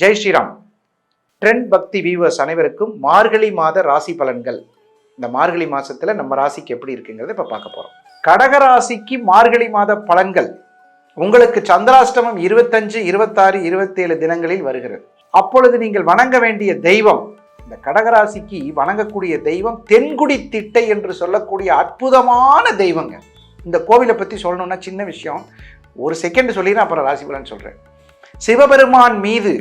Jai Sriram. Trend Bhakti viewers அனைவருக்கும் மார்கழி மாத ராசி பலன்கள். இந்த மார்கழி மாசத்துல நம்ம ராசிக்கு எப்படி இருக்குங்கிறத இப்ப பார்க்க போறோம். கடகராசிக்கு மார்கழி மாத பலன்கள். உங்களுக்கு சந்திராஷ்டமம் இருபத்தஞ்சு இருபத்தாறு இருபத்தேழு தினங்களில் வருகிறது. அப்பொழுது நீங்கள் வணங்க வேண்டிய தெய்வம் இந்த கடகராசிக்கு வணங்கக்கூடிய தெய்வம் தென்குடி திட்டை என்று சொல்லக்கூடிய அற்புதமான தெய்வங்க. இந்த கோவிலை பற்றி சொல்லணும்னா சின்ன விஷயம். ஒரு செகண்ட் சொல்லிடுறேன் அப்புறம் ராசி பலன் சொல்கிறேன் சிவபெருமான் மீது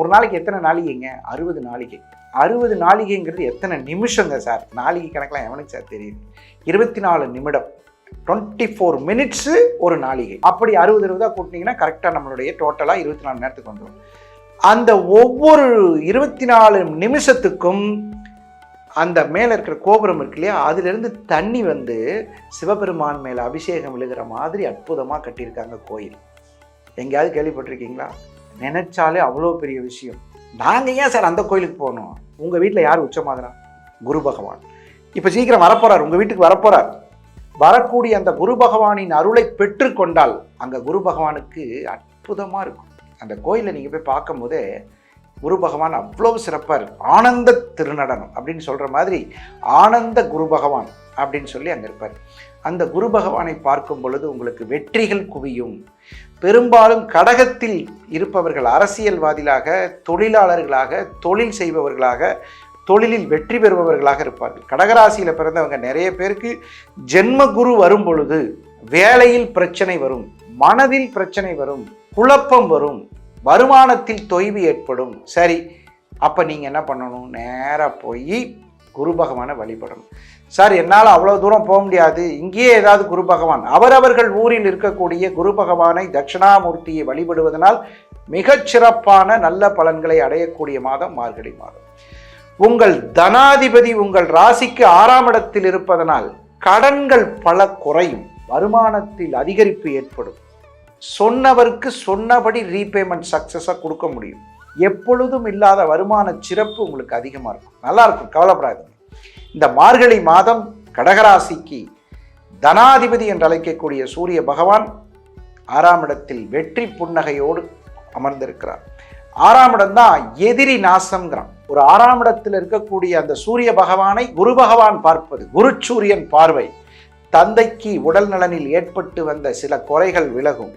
ஒரு நாளைக்கு எத்தனை நாளிகைங்க? அறுபது நாளிகை. அறுபது நாளிகைங்கிறது எத்தனை நிமிஷங்க சார்? நாளிகை கணக்கெலாம் எவனுக்கு சார் தெரியுது இருபத்தி நாலு நிமிடம். டுவெண்ட்டி ஃபோர் மினிட்ஸு ஒரு நாளிகை. அப்படி அறுபது இருபதாக கூட்டினீங்கன்னா கரெக்டாக நம்மளுடைய டோட்டலாக இருபத்தி நாலு நேரத்துக்கு வந்துடும் அந்த ஒவ்வொரு இருபத்தி நாலு நிமிஷத்துக்கும் அந்த மேலே இருக்கிற கோபுரம் இருக்கு இல்லையா? அதுலேருந்து தண்ணி வந்து சிவபெருமான் மேலே அபிஷேகம் விழுகிற மாதிரி அற்புதமாக கட்டியிருக்காங்க கோயில். எங்கேயாவது கேள்விப்பட்டிருக்கீங்களா? நினைச்சாலே அவ்வளோ பெரிய விஷயம். நாங்கள் ஏன் சார் அந்த கோயிலுக்கு போகணும்? உங்கள் வீட்டில் யார் உச்சமாகறா? குரு பகவான். இப்போ சீக்கிரம் வரப்போகிறார் உங்கள் வீட்டுக்கு வரப்போகிறார் வரக்கூடிய அந்த குரு பகவானின் அருளை பெற்றுக்கொண்டால் அங்கே குரு பகவானுக்கு அற்புதமாக இருக்கும். அந்த கோயிலை நீங்கள் போய் பார்க்கும்போதே குரு பகவான் அவ்வளோ சிறப்பாக இருக்கும் ஆனந்த திருநடனம் அப்படின்னு சொல்கிற மாதிரி ஆனந்த குரு பகவான் அப்படின்னு சொல்லி அங்கே இருப்பார். அந்த குரு பகவானை பார்க்கும் பொழுது உங்களுக்கு வெற்றிகள் குவியும். பெரும்பாலும் கடகத்தில் இருப்பவர்கள் அரசியல்வாதிகளாக தொழிலாளர்களாக தொழில் செய்பவர்களாக தொழிலில் வெற்றி பெறுபவர்களாக இருப்பார்கள். கடகராசியில் பிறந்தவங்க நிறைய பேருக்கு ஜென்ம குரு வரும் பொழுது வேலையில் பிரச்சனை வரும் மனதில் பிரச்சனை வரும் குழப்பம் வரும் வருமானத்தில் தொய்வு ஏற்படும். சரி அப்போ நீங்கள் என்ன பண்ணணும்? நேராக போய் குரு பகவானை வழிபடணும். சார் என்னால் அவ்வளோ தூரம் போக முடியாது. இங்கேயே ஏதாவது குரு பகவான். அவரவர்கள் ஊரில் இருக்கக்கூடிய குரு பகவானை தட்சிணாமூர்த்தியை வழிபடுவதனால் மிகச்சிறப்பான நல்ல பலன்களை அடையக்கூடிய மாதம் மார்கழி மாதம். உங்கள் தனாதிபதி உங்கள் ராசிக்கு ஆறாம் இடத்தில் இருப்பதனால் கடன்கள் பல குறையும். வருமானத்தில் அதிகரிப்பு ஏற்படும். சொன்னவருக்கு சொன்னபடி ரீபேமெண்ட் சக்ஸஸாக கொடுக்க முடியும். எப்பொழுதும் இல்லாத வருமான சிறப்பு உங்களுக்கு அதிகமாக இருக்கும். நல்லா இருக்கும். கவலைப்படாதீங்க. இந்த மார்கழி மாதம் கடகராசிக்கு தனாதிபதி என்று அழைக்கக்கூடிய சூரிய பகவான் ஆறாம் இடத்தில் வெற்றி புன்னகையோடு அமர்ந்திருக்கிறார். ஆறாம் இடம் தான் எதிரி நாசம்ங்கிறான். ஒரு ஆறாம் இடத்தில் இருக்கக்கூடிய அந்த சூரிய பகவானை குரு பகவான் பார்ப்பது குரு சூரியன் பார்வை. தந்தைக்கு உடல் நலனில் ஏற்பட்டு வந்த சில குறைகள் விலகும்.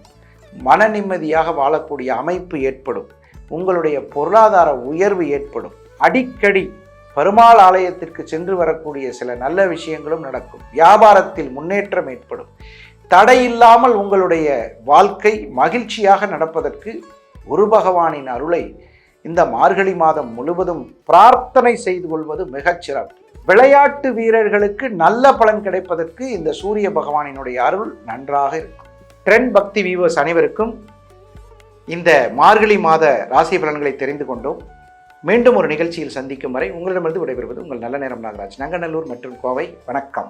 மன நிம்மதியாக வாழக்கூடிய அமைப்பு ஏற்படும். உங்களுடைய பொருளாதார உயர்வு ஏற்படும். அடிக்கடி பெருமாள் ஆலயத்திற்கு சென்று வரக்கூடிய சில நல்ல விஷயங்களும் நடக்கும். வியாபாரத்தில் முன்னேற்றம் ஏற்படும். தடையில்லாமல் உங்களுடைய வாழ்க்கை மகிழ்ச்சியாக நடப்பதற்கு குரு பகவானின் அருளை இந்த மார்கழி மாதம் முழுவதும் பிரார்த்தனை செய்து கொள்வது மிகச் சிறப்பு. விளையாட்டு வீரர்களுக்கு நல்ல பலன் கிடைப்பதற்கு இந்த சூரிய பகவானினுடைய அருள் நன்றாக இருக்கும். ட்ரெண்ட் பக்தி வீவர்ஸ் அனைவருக்கும் இந்த மார்கழி மாத ராசி பலன்களை தெரிந்து கொண்டோம். மீண்டும் ஒரு நிகழ்ச்சியில் சந்திக்கும் வரை உங்களிடமிருந்து விடைபெறுவது உங்கள் நல்ல நேரம் நாகராஜ். நங்கநல்லூர் மற்றும் கோவை. வணக்கம்.